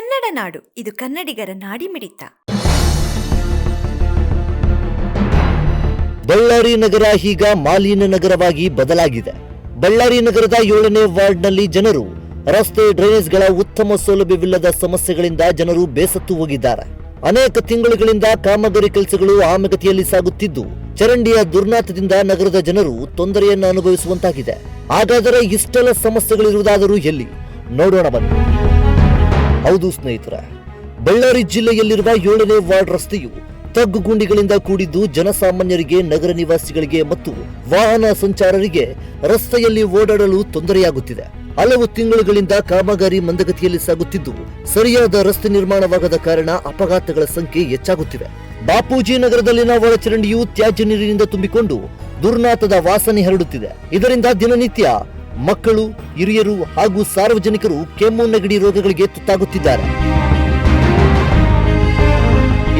ಕನ್ನಡ ನಾಡು. ಇದು ಕನ್ನಡಿಗರ ನಾಡಿಮಿಡಿತ ಬಳ್ಳಾರಿ ನಗರ ಈಗ ಮಾಲಿನ್ಯ ನಗರವಾಗಿ ಬದಲಾಗಿದೆ. ಬಳ್ಳಾರಿ ನಗರದ ಏಳನೇ ವಾರ್ಡ್ನಲ್ಲಿ ಜನರು ರಸ್ತೆ ಡ್ರೈನೇಜ್ಗಳ ಉತ್ತಮ ಸೌಲಭ್ಯವಿಲ್ಲದ ಸಮಸ್ಯೆಗಳಿಂದ ಜನರು ಬೇಸತ್ತು ಹೋಗಿದ್ದಾರೆ. ಅನೇಕ ತಿಂಗಳುಗಳಿಂದ ಕಾಮಗಾರಿ ಕೆಲಸಗಳು ಆಮಗತಿಯಲ್ಲಿ ಸಾಗುತ್ತಿದ್ದು, ಚರಂಡಿಯ ದುರ್ನಾತದಿಂದ ನಗರದ ಜನರು ತೊಂದರೆಯನ್ನು ಅನುಭವಿಸುವಂತಾಗಿದೆ. ಹಾಗಾದರೆ ಇಷ್ಟೆಲ್ಲ ಸಮಸ್ಯೆಗಳಿರುವುದಾದರೂ ಎಲ್ಲಿ? ನೋಡೋಣ ಬನ್ನಿ. ಹೌದು ಸ್ನೇಹಿತರೆ, ಬಳ್ಳಾರಿ ಜಿಲ್ಲೆಯಲ್ಲಿರುವ ಏಳನೇ ವಾರ್ಡ್ ರಸ್ತೆಯು ತಗ್ಗು ಗುಂಡಿಗಳಿಂದ ಕೂಡಿದ್ದು ಜನಸಾಮಾನ್ಯರಿಗೆ ನಗರ ನಿವಾಸಿಗಳಿಗೆ ಮತ್ತು ವಾಹನ ಸಂಚಾರರಿಗೆ ರಸ್ತೆಯಲ್ಲಿ ಓಡಾಡಲು ತೊಂದರೆಯಾಗುತ್ತಿದೆ. ಹಲವು ತಿಂಗಳುಗಳಿಂದ ಕಾಮಗಾರಿ ಮಂದಗತಿಯಲ್ಲಿ ಸಾಗುತ್ತಿದ್ದು, ಸರಿಯಾದ ರಸ್ತೆ ನಿರ್ಮಾಣವಾಗದ ಕಾರಣ ಅಪಘಾತಗಳ ಸಂಖ್ಯೆ ಹೆಚ್ಚಾಗುತ್ತಿದೆ. ಬಾಪೂಜಿ ನಗರದಲ್ಲಿನ ಒಳಚರಂಡಿಯು ತ್ಯಾಜ್ಯ ನೀರಿನಿಂದ ತುಂಬಿಕೊಂಡು ದುರ್ನಾತದ ವಾಸನೆ ಹರಡುತ್ತಿದೆ. ಇದರಿಂದ ದಿನನಿತ್ಯ ಮಕ್ಕಳು ಹಿರಿಯರು ಹಾಗೂ ಸಾರ್ವಜನಿಕರು ಕೆಮ್ಮು ನೆಗಡಿ ರೋಗಗಳಿಗೆ ತುತ್ತಾಗುತ್ತಿದ್ದಾರೆ.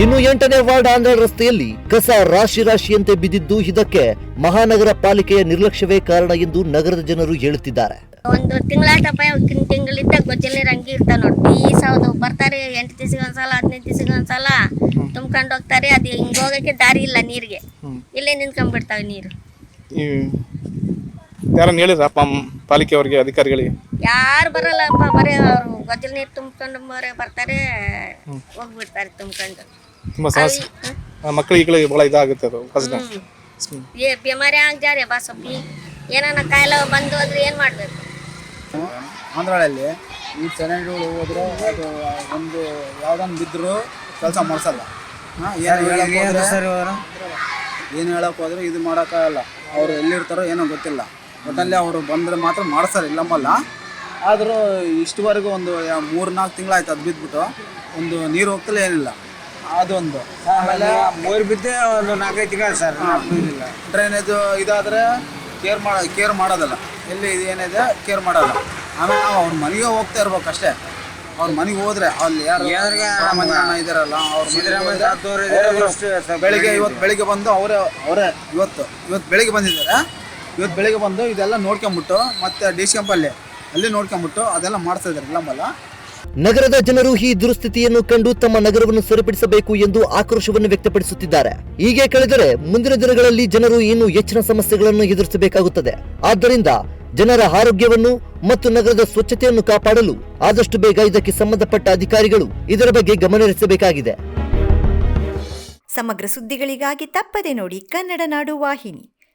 ಇನ್ನು ಎಂಟನೇ ವಾರ್ಡ್ ಆಂಧ್ರ ರಸ್ತೆಯಲ್ಲಿ ಕಸ ರಾಶಿ ರಾಶಿಯಂತೆ ಬಿದ್ದಿದ್ದು ಇದಕ್ಕೆ ಮಹಾನಗರ ಪಾಲಿಕೆಯ ನಿರ್ಲಕ್ಷ್ಯವೇ ಕಾರಣ ಎಂದು ನಗರದ ಜನರು ಹೇಳುತ್ತಿದ್ದಾರೆ. ಒಂದು ತಿಂಗಳಾಟಪ್ಪ ತಿಂಗಳಿದ್ದ ಗೊಜ್ಜಲ್ಲಿ ರಂಗಿ ಇರ್ತಾವ ನೋಡಿ. ಈ ಸಾವಿರದ ಬರ್ತಾರೆ ಎಂಟು ದಿವಸಕ್ಕೆ ಒಂದ್ಸಲ ಹದಿನೈದು ದಿವಸಕ್ಕೆ ಒಂದ್ಸಲ ತುಂಬ್ಕೊಂಡು ಹೋಗ್ತಾರೆ ಅದು ಹಿಂಗೆ ಹೋಗಕ್ಕೆ ದಾರಿ ಇಲ್ಲ ನೀರಿಗೆ. ಇಲ್ಲೇ ನಿಂತ್ಕೊಂಡ್ಬಿಡ್ತಾವೆ ನೀರು. ಯಾರನ್ನು ಹೇಳಿದ್ರ ಅಪ್ಪ ಪಾಲಿಕೆ ಪಾಲಿಕೆಯವರಿಗೆ ಅಧಿಕಾರಿಗಳಿಗೆ? ಯಾರು ಬರಲ್ಲಪ್ಪ ಬರೀ ಅವರು ಗೊಜ್ಜಲ್ ನೀರು ತುಂಬ್ಕೊಂಡು ಬರೀ ಬರ್ತಾರೆ ಹೋಗ್ಬಿಡ್ತಾರೆ ತುಂಬ್ಕೊಂಡು. ತುಂಬಾ ಸಮಸ್ಯೆ ಮಕ್ಕಳಿಗೆ ಭಾಳ ಇದಾಗುತ್ತೆ ಅದು ಕಷ್ಟ ಏ ಬಿಮಾರಿ ಆಗ್ಜಾರೆ ಬಾ ಸೊಪ್ಪಿ ಏನಾನ ಕಾಯಿಲೆ ಬಂದು ಅಂದ್ರೆ ಏನು ಮಾಡಬೇಕು? ಆಂಧ್ರಗಳಲ್ಲಿ ಈ ಚರಂಡಿಗಳು ಹೋದ್ರೆ ಅದು ಒಂದು ಯಾವ್ದೊಂದು ಬಿದ್ದರೂ ಕೆಲಸ ಮಾಡಿಸಲ್ಲ. ಏನು ಹೇಳಕ್ಕೆ ಹೋದ್ರೆ? ಏನು ಹೇಳಕ್ ಹೋದ್ರೆ ಇದು ಮಾಡೋಕ್ಕಾಗಲ್ಲ ಅವ್ರು ಎಲ್ಲಿರ್ತಾರೋ ಏನೋ ಗೊತ್ತಿಲ್ಲ. ಒಟ್ಟಲ್ಲಿ ಅವರು ಬಂದರೆ ಮಾತ್ರ ಮಾಡಿಸ್ತಾರೆ ಇಲ್ಲಮ್ಮಲ್ಲ ಆದರೂ ಇಷ್ಟುವರೆಗೂ ಒಂದು ಮೂರು ನಾಲ್ಕು ತಿಂಗಳಾಯ್ತು ಅದು ಬಿದ್ದುಬಿಟ್ಟು ಒಂದು ನೀರು ಹೋಗ್ತಲೇ ಏನಿಲ್ಲ. ಅದೊಂದು. ಆಮೇಲೆ ಮೂರು ಬಿದ್ದೆ ಒಂದು ನಾಲ್ಕೈದು ತಿಂಗಳು ಸರ್ ಇಲ್ಲ ಡ್ರೈನೇಜ್ ಇದಾದರೆ ಕೇರ್ ಮಾಡ ಕೇರ್ ಮಾಡೋದಲ್ಲ. ಎಲ್ಲಿ ಇದು ಏನಿದೆ ಕೇರ್ ಮಾಡೋಲ್ಲ. ಆಮೇಲೆ ನಾವು ಅವ್ರ ಮನೆಗೆ ಹೋಗ್ತಾ ಇರ್ಬೇಕು ಅಷ್ಟೇ. ಅವ್ರ ಮನೆಗೆ ಹೋದ್ರೆ ಅಲ್ಲಿ ಯಾರು ಇದಾರಲ್ಲ ಅವ್ರು ಬೆಳಿಗ್ಗೆ ಇವತ್ತು ಬೆಳಿಗ್ಗೆ ಬಂದು ಅವರೇ ಅವರೇ ಇವತ್ತು ಇವತ್ತು ಬೆಳಿಗ್ಗೆ ಬಂದಿದ್ದಾರೆ. ಇವತ್ತು ಬೆಳಿಗ್ಗೆ ಬಂದು ಇದೆಲ್ಲ ನೋಡ್ಕೊಂಬಿಟ್ಟು ಮತ್ತೆ ಡಿ ಸಿ ಅಲ್ಲಿ ಅಲ್ಲಿ ನೋಡ್ಕೊಂಬಿಟ್ಟು ಅದೆಲ್ಲ ಮಾಡ್ತಾ ಇದ್ದಾರೆ ಇಲ್ಲಮ್ಮಲ್ಲ ನಗರದ ಜನರು ಈ ದುರಸ್ಥಿತಿಯನ್ನು ಕಂಡು ತಮ್ಮ ನಗರವನ್ನು ಸರಿಪಡಿಸಬೇಕು ಎಂದು ಆಕ್ರೋಶವನ್ನು ವ್ಯಕ್ತಪಡಿಸುತ್ತಿದ್ದಾರೆ. ಹೀಗೆ ಕಳೆದರೆ ಮುಂದಿನ ದಿನಗಳಲ್ಲಿ ಜನರು ಇನ್ನೂ ಹೆಚ್ಚಿನ ಸಮಸ್ಯೆಗಳನ್ನು ಎದುರಿಸಬೇಕಾಗುತ್ತದೆ. ಆದ್ದರಿಂದ ಜನರ ಆರೋಗ್ಯವನ್ನು ಮತ್ತು ನಗರದ ಸ್ವಚ್ಛತೆಯನ್ನು ಕಾಪಾಡಲು ಆದಷ್ಟು ಬೇಗ ಇದಕ್ಕೆ ಸಂಬಂಧಪಟ್ಟ ಅಧಿಕಾರಿಗಳು ಇದರ ಬಗ್ಗೆ ಗಮನಹರಿಸಬೇಕಾಗಿದೆ ಸಮಗ್ರ ಸುದ್ದಿಗಳಿಗಾಗಿ ತಪ್ಪದೆ ನೋಡಿ ಕನ್ನಡ ನಾಡು ವಾಹಿನಿ.